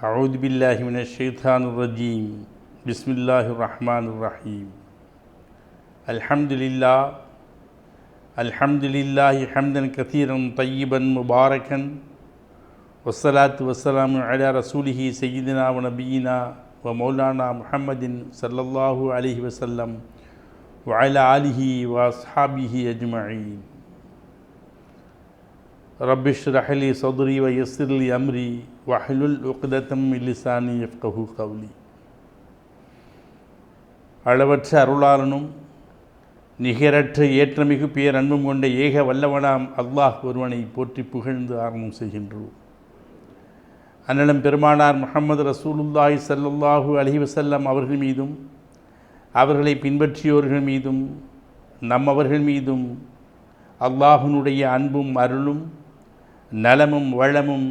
أعوذ بالله من الشيطان الرجيم. بسم الله الرحمن الرحيم. الحمد لله. الحمد لله حمدا كثيرا طيبا مباركا. والصلاة والسلام على رسوله سيدنا ونبينا ومولانا محمد صلى الله عليه وسلم وعلى آله وأصحابه أجمعين. رب اشرح لي صدري ويسر لي أمري. வஹலுல் உக்தத்தம் இல்லிசானி எஃப்கஹு Cowley அளவற்ற அருளாளனும் நிகரற்ற ஏற்றமிகு பேர் அன்பும் கொண்ட ஏக வல்லவனாம் அல்லாஹ் ஒருவனை போற்றி புகழ்ந்து ஆரம்பம் செய்கின்றோம். அண்ணலம் பெருமானார் முகமது ரசூலுல்லாஹி சல்லுல்லாஹூ அலி வசல்லம் அவர்கள் மீதும் அவர்களை பின்பற்றியோர்கள் மீதும் நம்மவர்கள் மீதும் அல்லாஹுனுடைய அன்பும் அருளும் நலமும் வளமும்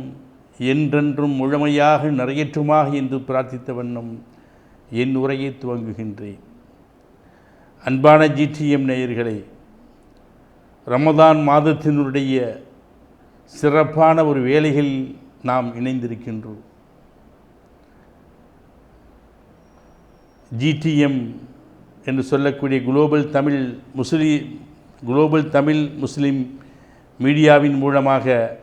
என்றென்றும் முழுமையாக நிறையற்றுமாக என்று பிரார்த்தித்த வண்ணம் என் உரையை துவங்குகின்றேன். அன்பான ஜிடிஎம் நேயர்களே ரமதான் மாதத்தினுடைய சிறப்பான ஒரு வேலைகளில் நாம் இணைந்திருக்கின்றோம். ஜிடிஎம் என்று சொல்லக்கூடிய global Tamil Muslim global Tamil Muslim மீடியாவின் மூலமாக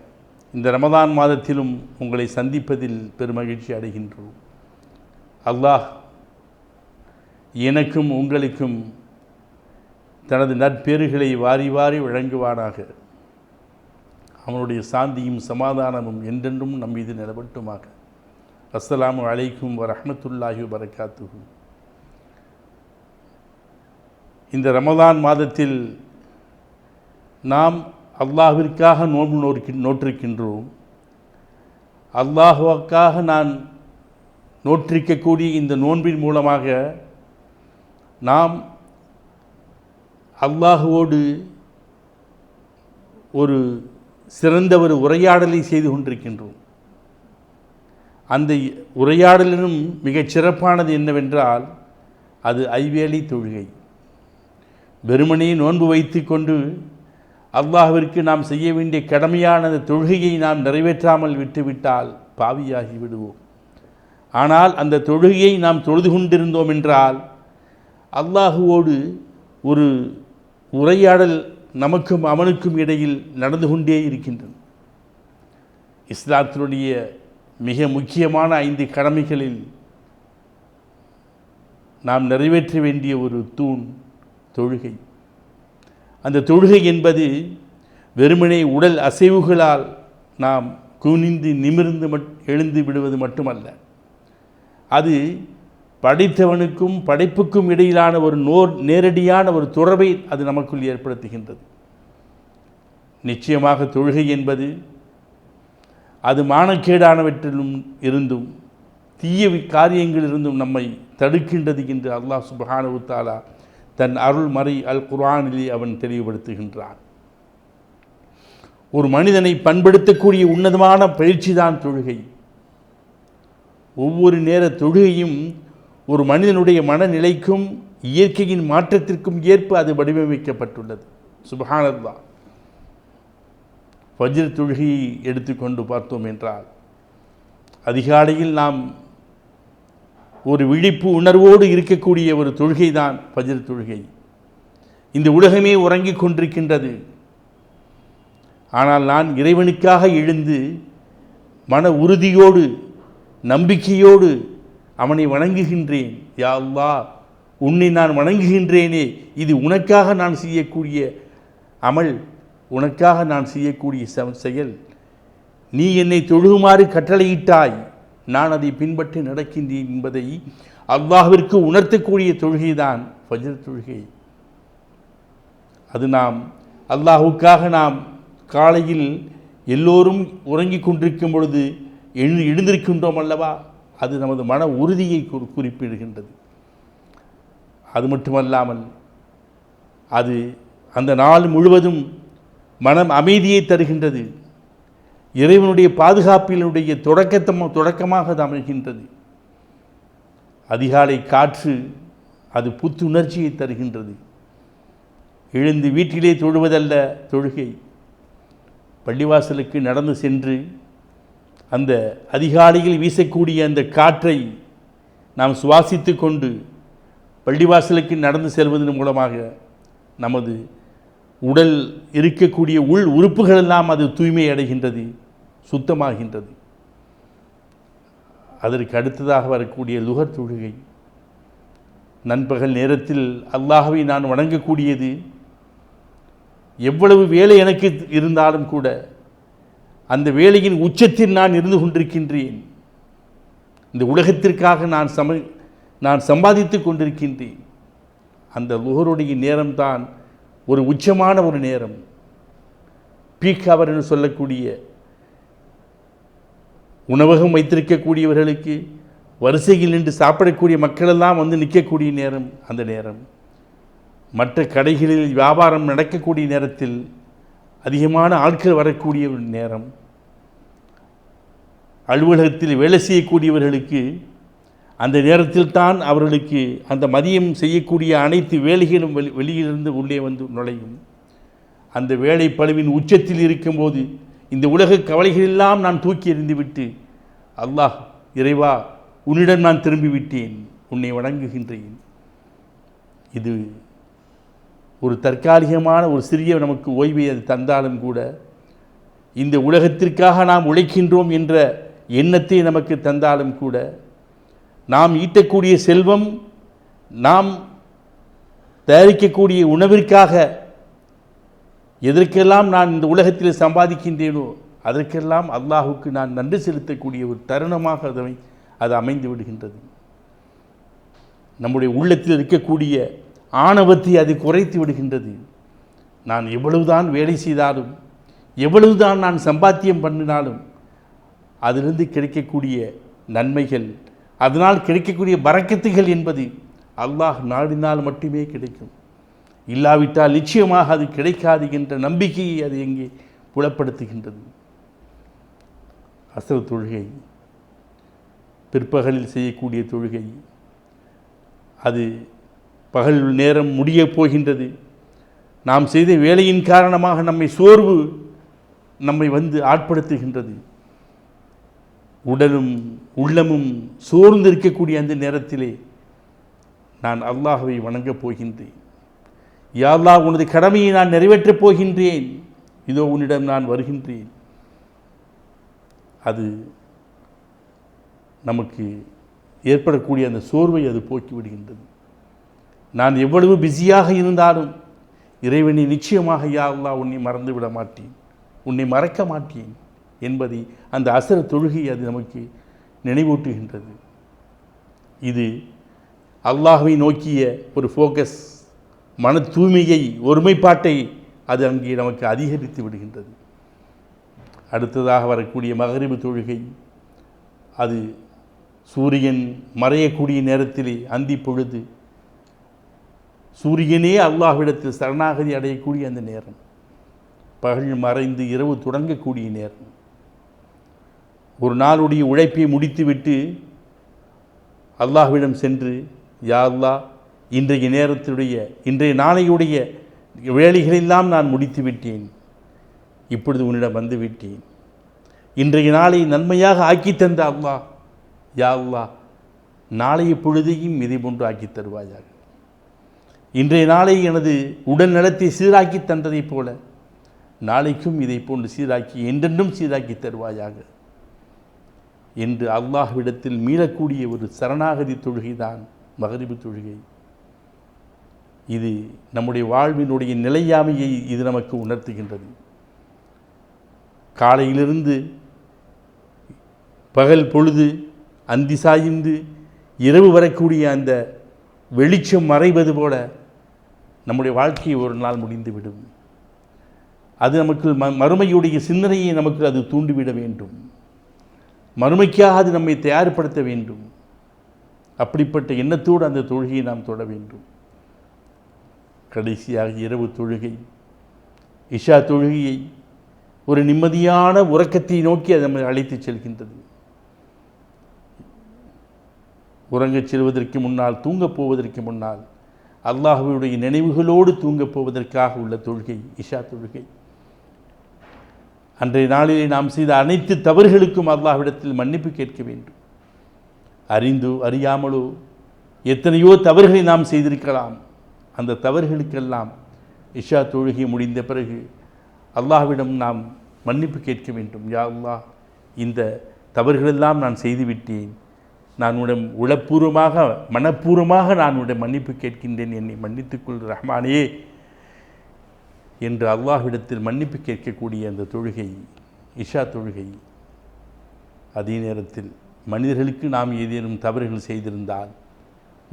இந்த ரமதான் மாதத்திலும் உங்களை சந்திப்பதில் பெருமகிழ்ச்சி அடைகின்றோம். அல்லாஹ் எனக்கும் உங்களுக்கும் தனது நற்பேறுகளை வாரி வாரி வழங்குவானாக. அவனுடைய சாந்தியும் சமாதானமும் என்றென்றும் நம் மீது நிலவட்டுமாக. அஸ்லாம் அலைக்கும் வரமத்துல்லாஹி வரகாத்துகும் இந்த ரமதான் மாதத்தில் நாம் அல்லாஹிற்காக நோன்பு நோக்கி நோற்றிருக்கின்றோம். அல்லாஹுவுக்காக நான் நோற்றிருக்கக்கூடிய இந்த நோன்பின் மூலமாக நாம் அல்லாஹுவோடு ஒரு சிறந்த ஒரு உரையாடலை செய்து கொண்டிருக்கின்றோம். அந்த உரையாடலிலும் மிகச் சிறப்பானது என்னவென்றால் அது ஐவேளை தொழுகை. வெறுமனே நோன்பு வைத்து கொண்டு அல்லாஹிற்கு நாம் செய்ய வேண்டிய கடமையான அந்த தொழுகையை நாம் நிறைவேற்றாமல் விட்டுவிட்டால் பாவியாகி விடுவோம். ஆனால் அந்த தொழுகையை நாம் தொழுது கொண்டிருந்தோம் என்றால் அல்லாஹுவோடு ஒரு உரையாடல் நமக்கும் அவனுக்கும் இடையில் நடந்து கொண்டே இருக்கின்றன இஸ்லாத்தினுடைய மிக முக்கியமான ஐந்து கடமைகளில் நாம் நிறைவேற்ற வேண்டிய ஒரு தூண் தொழுகை. அந்த தொழுகை என்பது வெறுமனே உடல் அசைவுகளால் நாம் குனிந்து நிமிர்ந்து மட் எழுந்து விடுவது மட்டுமல்ல. அது படைத்தவனுக்கும் படைப்புக்கும் இடையிலான ஒரு நோர் நேரடியான ஒரு தொடர்பை அது நமக்குள் ஏற்படுத்துகின்றது. நிச்சயமாக தொழுகை என்பது அது மானக்கேடானவற்றிலும் இருந்தும் தீய காரியங்களிலிருந்தும் நம்மை தடுக்கின்றது என்று அல்லாஹ் சுபஹானு தாலா தன் அருள் மறை அல் குர்ஆனிலே அவன் தெளிவுபடுத்துகின்றான். ஒரு மனிதனை பண்படுத்தக்கூடிய உன்னதமான பயிற்சி தான் தொழுகை. ஒவ்வொரு நேர தொழுகையும் ஒரு மனிதனுடைய மனநிலைக்கும் இயற்கையின் மாற்றத்திற்கும் ஏற்ப அது வடிவமைக்கப்பட்டுள்ளது. சுபகானதா வஜ்ர தொழுகையை எடுத்துக்கொண்டு பார்த்தோம் என்றால் அதிகாலையில் நாம் ஒரு விழிப்பு உணர்வோடு இருக்கக்கூடிய ஒரு தொழுகை தான் பஜ்ர தொழுகை. இந்த உலகமே உறங்கிக் கொண்டிருக்கின்றது. ஆனால் நான் இறைவனுக்காக எழுந்து மன உறுதியோடு நம்பிக்கையோடு அவனை வணங்குகின்றேன். யா அல்லா உன்னை நான் வணங்குகின்றேனே இது உனக்காக நான் செய்யக்கூடிய அமல் உனக்காக நான் செய்யக்கூடிய செயல். நீ என்னை தொழுகுமாறு கட்டளையிட்டாய். நான் அதை பின்பற்றி நடக்கின்றேன் என்பதை அல்லாஹிற்கு உணர்த்தக்கூடிய தொழுகைதான் ஃபஜர் தொழுகை. அது நாம் அல்லாஹுக்காக நாம் காலையில் எல்லோரும் உறங்கிக் கொண்டிருக்கும் பொழுது எழு எழுந்திருக்கின்றோம் அல்லவா? அது நமது மன உறுதியை குறிப்பிடுகின்றது. அது மட்டுமல்லாமல் அது அந்த நாள் முழுவதும் மனம் அமைதியை தருகின்றது. இறைவனுடைய பாதுகாப்பினுடைய தொடக்கத்தம் தொடக்கமாக அது அமைகின்றது. அதிகாலை காற்று அது புத்துணர்ச்சியை தருகின்றது. எழுந்து வீட்டிலே தொழுவதல்ல தொழுகை. பள்ளிவாசலுக்கு நடந்து சென்று அந்த அதிகாலையில் வீசக்கூடிய அந்த காற்றை நாம் சுவாசித்து கொண்டு பள்ளிவாசலுக்கு நடந்து செல்வதன் மூலமாக நமது உடல் இருக்கக்கூடிய உள் உறுப்புகளெல்லாம் அது தூய்மை அடைகின்றது. சுத்தமாகின்றது. அதற்கு அடுத்ததாக வரக்கூடிய லுகர் தொழுகை. நண்பகல் நேரத்தில் அல்லாஹவை நான் வணங்கக்கூடியது. எவ்வளவு வேலை எனக்கு இருந்தாலும் கூட அந்த வேலையின் உச்சத்தில் நான் இருந்து கொண்டிருக்கின்றேன். இந்த உலகத்திற்காக நான் சம நான் சம்பாதித்து கொண்டிருக்கின்றேன். அந்த லுகருடைய நேரம்தான் ஒரு உச்சமான ஒரு நேரம். பீக் அவர் என்று சொல்லக்கூடிய உணவகம் வைத்திருக்கக்கூடியவர்களுக்கு வரிசையில் நின்று சாப்பிடக்கூடிய மக்களெல்லாம் வந்து நிற்கக்கூடிய நேரம் அந்த நேரம். மற்ற கடைகளில் வியாபாரம் நடக்கக்கூடிய நேரத்தில் அதிகமான ஆட்கள் வரக்கூடிய நேரம். அலுவலகத்தில் வேலை செய்யக்கூடியவர்களுக்கு அந்த நேரத்தில் தான் அவர்களுக்கு அந்த மதியம் செய்யக்கூடிய அனைத்து வேலைகளும் வெளி வெளியிலிருந்து உள்ளே வந்து நுழையும். அந்த வேலை பழுவின் உச்சத்தில் இருக்கும்போது இந்த உலக கவலைகளெல்லாம் நான் தூக்கி எறிந்துவிட்டு அல்லாஹ் இறைவா உன்னிடம் நான் திரும்பி விட்டேன் உன்னை வணங்குகின்றேன். இது ஒரு தற்காலிகமான ஒரு சிறிய நமக்கு ஓய்வை அது தந்தாலும் கூட இந்த உலகத்திற்காக நாம் உழைக்கின்றோம் என்ற எண்ணத்தை நமக்கு தந்தாலும் கூட நாம் ஈட்டக்கூடிய செல்வம் நாம் தயாரிக்கக்கூடிய உணவிற்காக எதற்கெல்லாம் நான் இந்த உலகத்தில் சம்பாதிக்கின்றேனோ அதற்கெல்லாம் அல்லாஹுக்கு நான் நன்றி செலுத்தக்கூடிய ஒரு தருணமாக அதை அது அமைந்து விடுகின்றது. நம்முடைய உள்ளத்தில் இருக்கக்கூடிய ஆணவத்தை அது குறைத்து விடுகின்றது. நான் எவ்வளவுதான் வேலை செய்தாலும் எவ்வளவுதான் நான் சம்பாத்தியம் பண்ணினாலும் அதிலிருந்து கிடைக்கக்கூடிய நன்மைகள் அதனால் கிடைக்கக்கூடிய பறக்கத்துகள் என்பது அல்லாஹ் நாடினால் மட்டுமே கிடைக்கும். இல்லாவிட்டால் நிச்சயமாக அது கிடைக்காது என்ற நம்பிக்கையை அது எங்கே புலப்படுத்துகின்றது. அசல் தொழுகை பிற்பகலில் செய்யக்கூடிய தொழுகை அது பகல் நேரம் முடியப் போகின்றது. நாம் செய்த வேலையின் காரணமாக நம்மை சோர்வு நம்மை வந்து ஆட்படுத்துகின்றது. உடலும் உள்ளமும் சோர்ந்திருக்கக்கூடிய அந்த நேரத்திலே நான் அல்லாஹுவை வணங்கப் போகின்றேன். யா உனது கடமையை நான் நிறைவேற்றப் போகின்றேன். இதோ உன்னிடம் நான் வருகின்றேன். அது நமக்கு ஏற்படக்கூடிய அந்த சோர்வை அது போக்கிவிடுகின்றது நான் எவ்வளவு பிஸியாக இருந்தாலும் இறைவனை நிச்சயமாக யா அல்லாஹ் உன்னை மறந்து விட மாட்டேன். உன்னை மறக்க மாட்டேன் என்பதை அந்த அசர தொழுகை அது நமக்கு நினைவூட்டுகின்றது. இது அல்லாஹுவை நோக்கிய ஒரு ஃபோக்கஸ் மன தூய்மையை ஒருமைப்பாட்டை அது அங்கே நமக்கு அதிகரித்து விடுகின்றது. அடுத்ததாக வரக்கூடிய மகரிபு தொழுகை அது சூரியன் மறையக்கூடிய நேரத்திலே அந்தி பொழுது சூரியனே அல்லாஹ்விடத்தில் சரணாகதி அடையக்கூடிய அந்த நேரம் பகல் மறைந்து இரவு தொடங்கக்கூடிய நேரம். ஒரு நாளுடைய உழைப்பை முடித்துவிட்டு அல்லாஹ்விடம் சென்று யா அல்லாஹ் இன்றைய நேரத்தினுடைய இன்றைய நாளையுடைய வேலைகளெல்லாம் நான் முடித்து விட்டேன். இப்பொழுது உன்னிடம் வந்து விட்டேன். இன்றைய நாளை நன்மையாக ஆக்கி தந்த அல்லா யா அல்லா நாளைய பொழுதையும் இதை போன்று ஆக்கி தருவாயாக. இன்றைய நாளை எனது உடல் நலத்தை சீராக்கி தந்ததைப் போல நாளைக்கும் இதை போன்று சீராக்கி என்றென்றும் சீராக்கி தருவாயாக. என்று அல்லாஹ்விடத்தில் மீளக்கூடிய ஒரு சரணாகதி தொழுகைதான் மகரிபு தொழுகை. இது நம்முடைய வாழ்வினுடைய நிலையாமையை இது நமக்கு உணர்த்துகின்றது. காலையிலிருந்து பகல் பொழுது அந்தி சாய்ந்து இரவு வரக்கூடிய அந்த வெளிச்சம் மறைவது போல நம்முடைய வாழ்க்கையை ஒரு நாள் முடிந்துவிடும். அது நமக்கு ம மறுமையுடைய சிந்தனையை நமக்கு அது தூண்டிவிட வேண்டும். மறுமைக்காக அது நம்மை தயார்படுத்த வேண்டும். அப்படிப்பட்ட எண்ணத்தோடு அந்த தொழுகையை நாம் தொட வேண்டும். கடைசியாக இரவு தொழுகை இஷா தொழுகையை ஒரு நிம்மதியான உறக்கத்தை நோக்கி அது நம்மை அழைத்துச் செல்கின்றது. உறங்கச் செல்வதற்கு முன்னால் தூங்கப் போவதற்கு முன்னால் அல்லாஹுடைய நினைவுகளோடு தூங்கப் போவதற்காக உள்ள தொழுகை இஷா தொழுகை. அன்றைய நாளிலே நாம் செய்த அனைத்து தவறுகளுக்கும் அல்லாஹ்விடத்தில் மன்னிப்பு கேட்க வேண்டும். அறிந்தோ அறியாமலோ எத்தனையோ தவறுகளை நாம் செய்திருக்கலாம். அந்த தவறுகளுக்கெல்லாம் இஷா தொழுகை முடிந்த பிறகு அல்லாஹ்விடம் நாம் மன்னிப்பு கேட்க வேண்டும். யா அல்லாஹ் இந்த தவறுகளெல்லாம் நான் செய்துவிட்டேன். நான் உடன் உளப்பூர்வமாக மனப்பூர்வமாக நான் உடன் மன்னிப்பு கேட்கின்றேன். என்னை மன்னித்துக்கொள் ரஹ்மானே என்று அல்லாஹ்விடத்தில் மன்னிப்பு கேட்கக்கூடிய அந்த தொழுகை இஷா தொழுகை. அதே நேரத்தில் மனிதர்களுக்கு நாம் ஏதேனும் தவறுகள் செய்திருந்தால்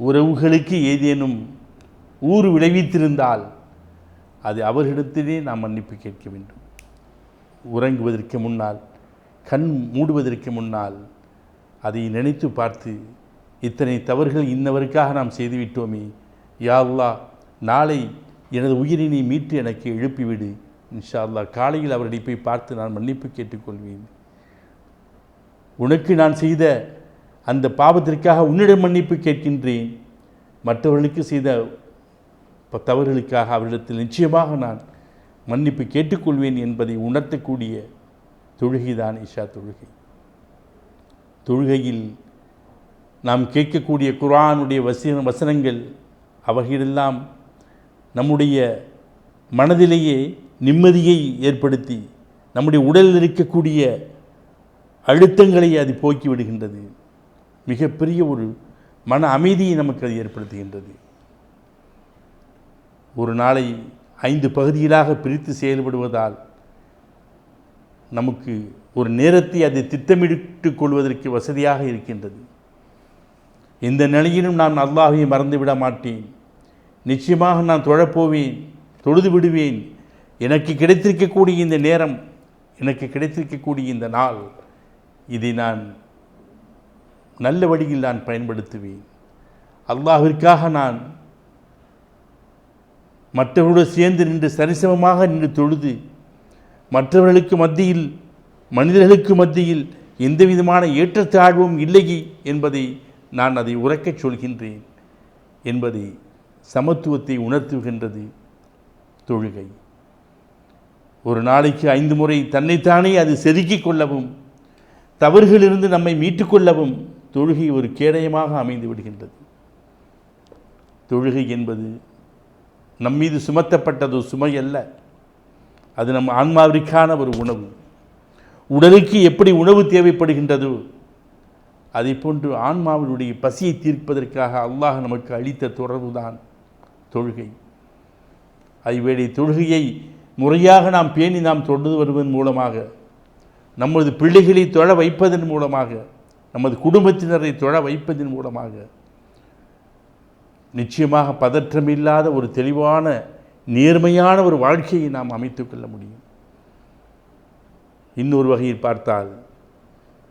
உறவுகளுக்கு ஏதேனும் ஊறு விளைவித்திருந்தால் அது அவர்களிடத்திலே நாம் மன்னிப்பு கேட்க வேண்டும். உறங்குவதற்கு முன்னால் கண் மூடுவதற்கு முன்னால் அதை நினைத்து பார்த்து இத்தனை தவறுகள் இன்னவருக்காக நாம் செய்துவிட்டோமே யாவ்லா நாளை எனது உயிரினை மீட்டு எனக்கு எழுப்பிவிடு. இன்ஷா அல்லாஹ் காலையில் அவரடி போய் பார்த்து நான் மன்னிப்பு கேட்டுக்கொள்வேன். உனக்கு நான் செய்த அந்த பாவத்திற்காக உன்னிடம் மன்னிப்பு கேட்கின்றேன். மற்றவர்களுக்கு செய்த இப்போ தவறுகளுக்காக அவரிடத்தில் நிச்சயமாக நான் மன்னிப்பு கேட்டுக்கொள்வேன் என்பதை உணர்த்தக்கூடிய தொழுகைதான் இஷா தொழுகை. தொழுகையில் நாம் கேட்கக்கூடிய குர்ஆனுடைய வசன வசனங்கள் அவைகளெல்லாம் நம்முடைய மனதிலேயே நிம்மதியை ஏற்படுத்தி நம்முடைய உடலில் இருக்கக்கூடிய அழுத்தங்களை அது போக்கி விடுகின்றது. மிகப்பெரிய ஒரு மன அமைதியை நமக்கு அது ஏற்படுத்துகின்றது. ஒரு நாளை ஐந்து பகுதிகளாக பிரித்து செயல்படுவதால் நமக்கு ஒரு நேரத்தை அதை திட்டமிட்டு கொள்வதற்கு வசதியாக இருக்கின்றது. இந்த நிலையிலும் நான் அல்லாஹை மறந்துவிட மாட்டேன். நிச்சயமாக நான் தொழப்போவேன் தொழுது விடுவேன். எனக்கு கிடைத்திருக்கக்கூடிய இந்த நேரம் எனக்கு கிடைத்திருக்கக்கூடிய இந்த நாள் இதை நான் நல்ல வழியில் நான் பயன்படுத்துவேன். அல்லாஹிற்காக நான் மற்றவர்களோடு சேர்ந்து நின்று சரிசமமாக நின்று தொழுது மற்றவர்களுக்கு மத்தியில் மனிதர்களுக்கு மத்தியில் எந்த விதமான ஏற்றத்தாழ்வும் இல்லை என்பதை நான் அதை உரைக்கச் சொல்கின்றேன் என்பதை சமத்துவத்தை உணர்த்துகின்றது தொழுகை. ஒரு நாளைக்கு ஐந்து முறை தன்னைத்தானே அது செதுக்கிக் கொள்ளவும் தவறுகளிலிருந்து நம்மை மீட்டுக்கொள்ளவும் தொழுகை ஒரு கேடயமாக அமைந்து விடுகின்றது. தொழுகை என்பது நம் மீது சுமத்தப்பட்டது சுமை அல்ல அது நம் ஆன்மாவிற்கான ஒரு உணவு. உடலுக்கு எப்படி உணவு தேவைப்படுகின்றது அதை போன்று ஆன்மாவினுடைய பசியை தீர்ப்பதற்காக அல்லாஹ் நமக்கு அளித்த தொடர்பு தான் தொழுகை. ஐவேளை தொழுகையை முறையாக நாம் பேணி நாம் தொடர்ந்து வருவதன் மூலமாக நமது பிள்ளைகளை தொழ வைப்பதன் மூலமாக நமது குடும்பத்தினரை தொழ வைப்பதன் மூலமாக நிச்சயமாக பதற்றமில்லாத ஒரு தெளிவான நேர்மையான ஒரு வாழ்க்கையை நாம் அமைத்துக்கொள்ள முடியும். இன்னொரு வகையில் பார்த்தால்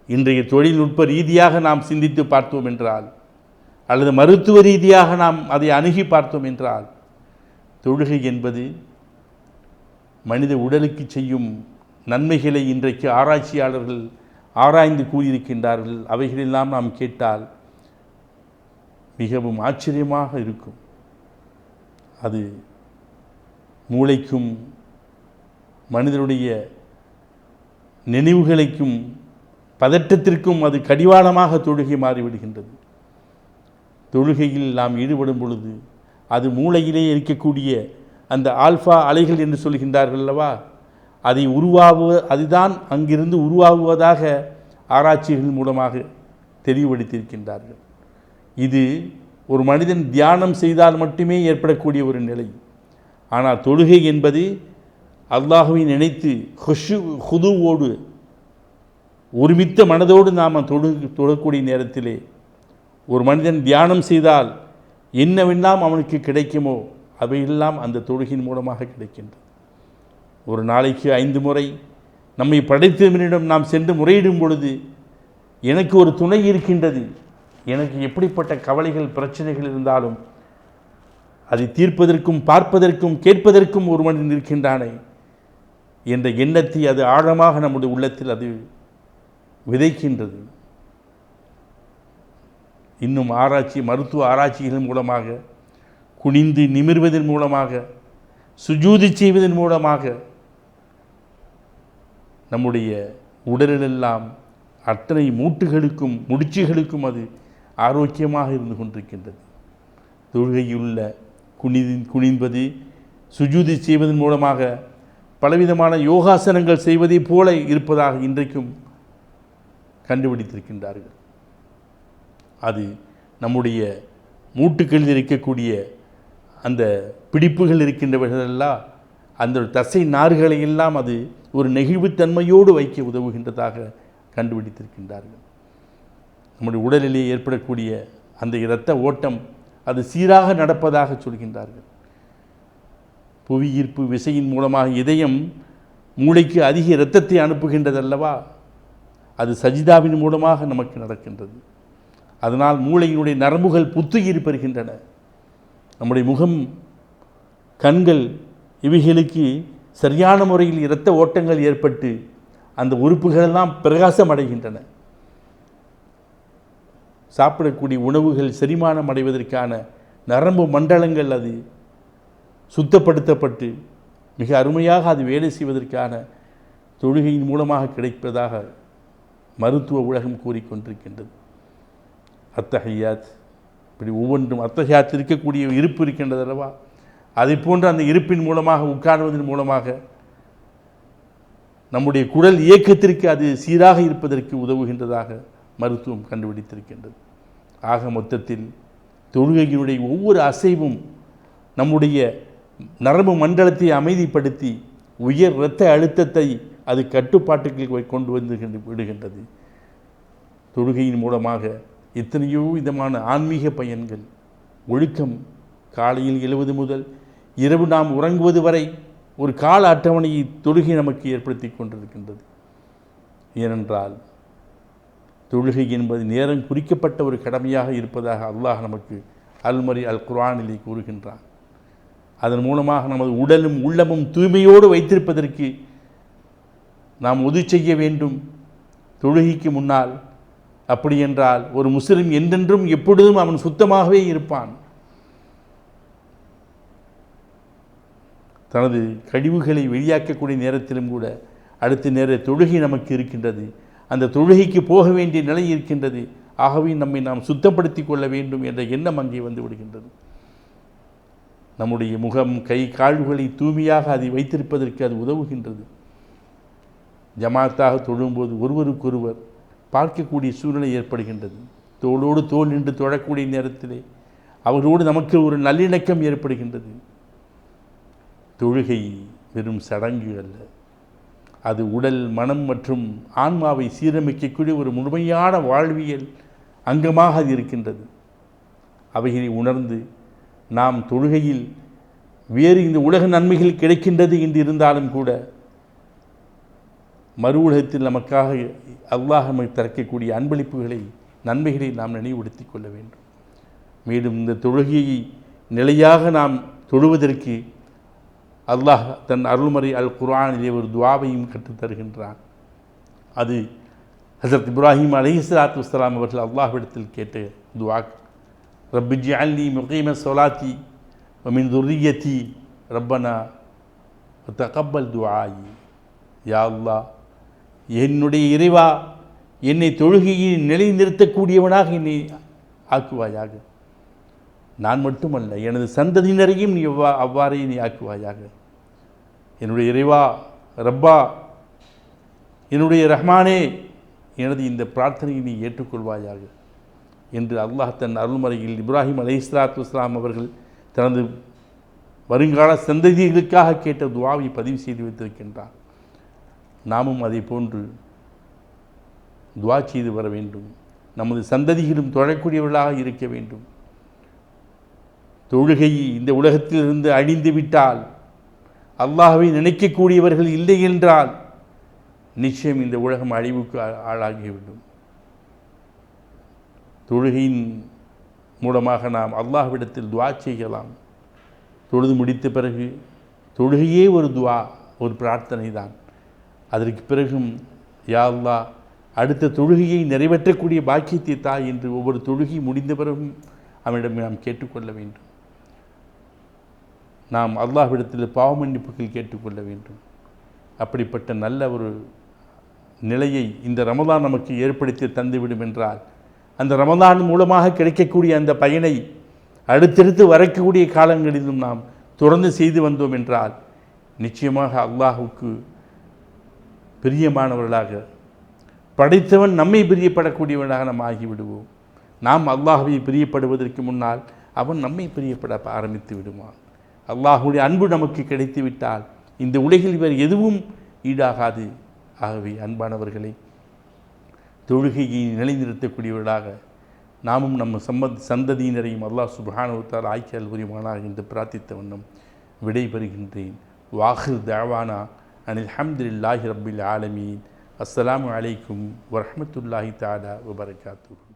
இன்றைய தொழில்நுட்ப ரீதியாக நாம் சிந்தித்து பார்த்தோம் என்றால் அல்லது மருத்துவ ரீதியாக நாம் அதை அணுகி பார்த்தோம் என்றால் தொழுகை என்பது மனித உடலுக்கு செய்யும் நன்மைகளை இன்றைக்கு ஆராய்ச்சியாளர்கள் ஆராய்ந்து கூறியிருக்கின்றார்கள். அவைகளெல்லாம் நாம் கேட்டால் மிகவும் ஆச்சரியமாக இருக்கும். அது மூளைக்கும் மனிதனுடைய நினைவுகளுக்கும் பதட்டத்திற்கும் அது கடிவாளமாக தொழுகை மாறிவிடுகின்றது. தொழுகையில் நாம் ஈடுபடும் பொழுது அது மூளையிலே இருக்கக்கூடிய அந்த ஆல்ஃபா அலைகள் என்று சொல்கின்றார்கள் அல்லவா? அதை உருவாகுவ அதுதான் அங்கிருந்து உருவாகுவதாக ஆராய்ச்சிகள் மூலமாக தெளிவுபடுத்தியிருக்கின்றார்கள். இது ஒரு மனிதன் தியானம் செய்தால் மட்டுமே ஏற்படக்கூடிய ஒரு நிலை. ஆனால் தொழுகை என்பது அல்லாஹுவை நினைத்து ஹுஷு ஹுதுவோடு ஒருமித்த மனதோடு நாம் தொழு தொழக்கூடிய நேரத்திலே ஒரு மனிதன் தியானம் செய்தால் என்னவெல்லாம் அவனுக்கு கிடைக்குமோ அவையெல்லாம் அந்த தொழுகையின் மூலமாக கிடைக்கின்றது. ஒரு நாளைக்கு ஐந்து முறை நம்மை படைத்தவனிடம் நாம் சென்று முறையிடும் பொழுது எனக்கு ஒரு துணை இருக்கின்றது. எனக்கு எப்படிப்பட்ட கவலைகள் பிரச்சனைகள் இருந்தாலும் அதை தீர்ப்பதற்கும் பார்ப்பதற்கும் கேட்பதற்கும் ஒரு மனிதன் என்ற எண்ணத்தை அது ஆழமாக நம்முடைய உள்ளத்தில் அது விதைக்கின்றது. இன்னும் ஆராய்ச்சி மருத்துவ ஆராய்ச்சிகளின் மூலமாக குனிந்து நிமிர்வதன் மூலமாக சுஜூதி செய்வதன் மூலமாக நம்முடைய உடலிலெல்லாம் அத்தனை மூட்டுகளுக்கும் முடிச்சுகளுக்கும் அது ஆரோக்கியமாக இருந்து கொண்டிருக்கின்றது. தொழுகையுள்ள குனி குனின்பது சுஜூதி செய்வதன் மூலமாக பலவிதமான யோகாசனங்கள் செய்வதைப் போல இருப்பதாக இன்றைக்கும் கண்டுபிடித்திருக்கின்றார்கள். அது நம்முடைய மூட்டுக்களில் இருக்கக்கூடிய அந்த பிடிப்புகள் இருக்கின்றவர்களெல்லாம் அந்த தசை நார்களையெல்லாம் அது ஒரு நெகிழ்வுத்தன்மையோடு வைக்க உதவுகின்றதாக கண்டுபிடித்திருக்கின்றார்கள். நம்முடைய உடலிலே ஏற்படக்கூடிய அந்த இரத்த ஓட்டம் அது சீராக நடப்பதாக சொல்கின்றார்கள். புவி ஈர்ப்பு விசையின் மூலமாக இதயம் மூளைக்கு அதிக இரத்தத்தை அனுப்புகின்றதல்லவா? அது சஜிதாவின் மூலமாக நமக்கு நடக்கின்றது. அதனால் மூளையினுடைய நரம்புகள் புத்துயிர் பெறுகின்றன. நம்முடைய முகம் கண்கள் இவைகளுக்கு சரியான முறையில் இரத்த ஓட்டங்கள் ஏற்பட்டு அந்த உறுப்புகளெல்லாம் பிரகாசம் அடைகின்றன. சாப்பிடக்கூடிய உணவுகள் செரிமானம் அடைவதற்கான நரம்பு மண்டலங்கள் அது சுத்தப்படுத்தப்பட்டு மிக அருமையாக அது வேலை செய்வதற்கான தொழுகையின் மூலமாக கிடைப்பதாக மருத்துவ உலகம் கூறிக்கொண்டிருக்கின்றது. அத்தகையாத் இப்படி ஒவ்வொன்றும் அத்தகையாத் இருக்கக்கூடிய இருப்பு இருக்கின்றது அல்லவா? அதை போன்ற அந்த இருப்பின் மூலமாக உட்கார்வதன் மூலமாக நம்முடைய குடல் இயக்கத்திற்கு அது சீராக இருப்பதற்கு உதவுகின்றதாக மருத்துவம் கண்டுபிடித்திருக்கின்றது. ஆக மொத்தத்தில் தொழுகையினுடைய ஒவ்வொரு அசைவும் நம்முடைய நரம்பு மண்டலத்தை அமைதிப்படுத்தி உயர் இரத்த அழுத்தத்தை அது கட்டுப்பாட்டுக்கு கொண்டு வந்து விடுகின்றது. தொழுகையின் மூலமாக எத்தனையோ விதமான ஆன்மீக பயன்கள் ஒழுக்கம் காலையில் எழுவது முதல் இரவு நாம் உறங்குவது வரை ஒரு கால அட்டவணையை தொழுகை நமக்கு ஏற்படுத்தி கொண்டிருக்கின்றது. ஏனென்றால் தொழுகை என்பது நேரம் குறிக்கப்பட்ட ஒரு கடமையாக இருப்பதாக அல்லாஹ் நமக்கு அல்மரி அல் குரானிலே கூறுகின்றான். அதன் மூலமாக நமது உடலும் உள்ளமும் தூய்மையோடு வைத்திருப்பதற்கு நாம் உதவி செய்ய வேண்டும். தொழுகைக்கு முன்னால் அப்படி என்றால் ஒரு முஸ்லிம் என்றென்றும் எப்பொழுதும் அவன் சுத்தமாகவே இருப்பான். தனது கழிவுகளை வெளியாக்கக்கூடிய நேரத்திலும் கூட அடுத்த நேர தொழுகை நமக்கு இருக்கின்றது. அந்த தொழுகைக்கு போக வேண்டிய நிலை இருக்கின்றது. ஆகவே நம்மை நாம் சுத்தப்படுத்தி கொள்ள வேண்டும் என்ற எண்ணம் அங்கே வந்து விடுகின்றது. நம்முடைய முகம் கை கால்களை தூய்மையாக அதை வைத்திருப்பதற்கு அது உதவுகின்றது. ஜமாத்தாக தொழும்போது ஒருவருக்கொருவர் பார்க்கக்கூடிய சூழ்நிலை ஏற்படுகின்றது. தோளோடு தோல் நின்று தொழக்கூடிய நேரத்திலே அவர்களோடு நமக்கு ஒரு நல்லிணக்கம் ஏற்படுகின்றது. தொழுகை வெறும் சடங்கு அல்ல. அது உடல் மனம் மற்றும் ஆன்மாவை சீரமைக்கக்கூடிய ஒரு முழுமையான வாழ்வியல் அங்கமாக அது இருக்கின்றது. அவைகளை உணர்ந்து நாம் தொழுகையில் வேறு இந்த உலக நன்மைகள் கிடைக்கின்றது என்று இருந்தாலும் கூட மறு உலகத்தில் நமக்காக அல்லாஹ் நமக்கு திறக்கக்கூடிய அன்பளிப்புகளை நன்மைகளை நாம் நினைவுபடுத்திக் கொள்ள வேண்டும். மேலும் இந்த தொழுகையை நிலையாக நாம் தொழுவதற்கு அல்லாஹ் தன் அருள்மறை அல் குரானிலே ஒரு துவாவையும் கற்றுத் தருகின்றான். அது ஹசரத் இப்ராஹிம் அலி சலாத்து வஸ்லாம் அவர்கள் அல்லாஹ்விடத்தில் கேட்ட துவா. ரப்பி அல்லி முகீம சொலாத்தி மின் துரியத்தி ரப்பனா தகப்பல் துவாயி யா அல்லா என்னுடைய இறைவா என்னை தொழுகையில் நிலைநிறுத்தக்கூடியவனாக என்னை ஆக்குவாயாக. நான் மட்டுமல்ல எனது சந்ததியினரையும் நீ எவ்வா அவ்வாறே நீ ஆக்குவாயாக. என்னுடைய இறைவா ரப்பா என்னுடைய ரஹ்மானே எனது இந்த பிரார்த்தனையை நீ ஏற்றுக்கொள்வாயாக என்று அல்லாஹ் தன் அருள்மறையில் இப்ராஹிம் அலை இஸ்லாத்து இஸ்லாம் அவர்கள் தனது வருங்கால சந்ததிகளுக்காக கேட்ட துவாவை பதிவு செய்து வைத்திருக்கின்றார். நாமும் அதை போன்று துவா செய்து வர வேண்டும். நமது சந்ததிகளும் தொழக்கூடியவர்களாக இருக்க வேண்டும். தொழுகை இந்த உலகத்திலிருந்து அழிந்து விட்டால் அல்லாஹ்வை நினைக்கக்கூடியவர்கள் இல்லை என்றால் நிச்சயம் இந்த உலகம் அழிவுக்கு ஆளாகிவிடும் தொழுகையின் மூலமாக நாம் அல்லாஹ்விடத்தில் துவா செய்யலாம். தொழுது முடித்த பிறகு தொழுகையே ஒரு துவா ஒரு பிரார்த்தனை தான். அதற்கு பிறகும் யா அல்லாஹ் அடுத்த தொழுகையை நிறைவேற்றக்கூடிய பாக்கியத்தை தா என்று ஒவ்வொரு தொழுகை முடிந்த பிறகும் அவனிடம் நாம் கேட்டுக்கொள்ள வேண்டும். நாம் அல்லாஹ்விடத்தில் பாவ மன்னிப்புகள் கேட்டுக்கொள்ள வேண்டும். அப்படிப்பட்ட நல்ல ஒரு நிலையை இந்த ரமதான் நமக்கு ஏற்படுத்தி தந்துவிடும் என்றால் அந்த ரமதான் மூலமாக கிடைக்கக்கூடிய அந்த பயனை அடுத்தடுத்து வரக்கூடிய காலங்களிலும் நாம் தொடர்ந்து செய்து வந்தோம் என்றால் நிச்சயமாக அல்லாஹுக்கு பிரியமானவர்களாக படைத்தவன் நம்மை பிரியப்படக்கூடியவனாக நாம் ஆகிவிடுவோம். நாம் அல்லாஹுவை பிரியப்படுவதற்கு முன்னால் அவன் நம்மை பிரியப்பட ஆரம்பித்து விடுவான். அல்லாஹுடைய அன்பு நமக்கு கிடைத்துவிட்டால் இந்த உலகில் வேறு எதுவும் ஈடாகாது. ஆகவே அன்பானவர்களை தொழுகையை நிலைநிறுத்தக்கூடியவர்களாக நாமும் நம்ம சம்மத் சந்ததியினரையும் அல்லாஹ் சுபஹானுவத்தால் ஆய்ச்சியால் புரியுமானாக என்று பிரார்த்தித்த வண்ணம் விடைபெறுகின்றேன். வாஹிர் தாவானா அனில் ஹம்துலில்லாஹி ரபில் ஆலமீன். அஸ்ஸலாமு அலைக்கும் வரமத்துல்லாஹி தாலா வபரகாத்துஹு.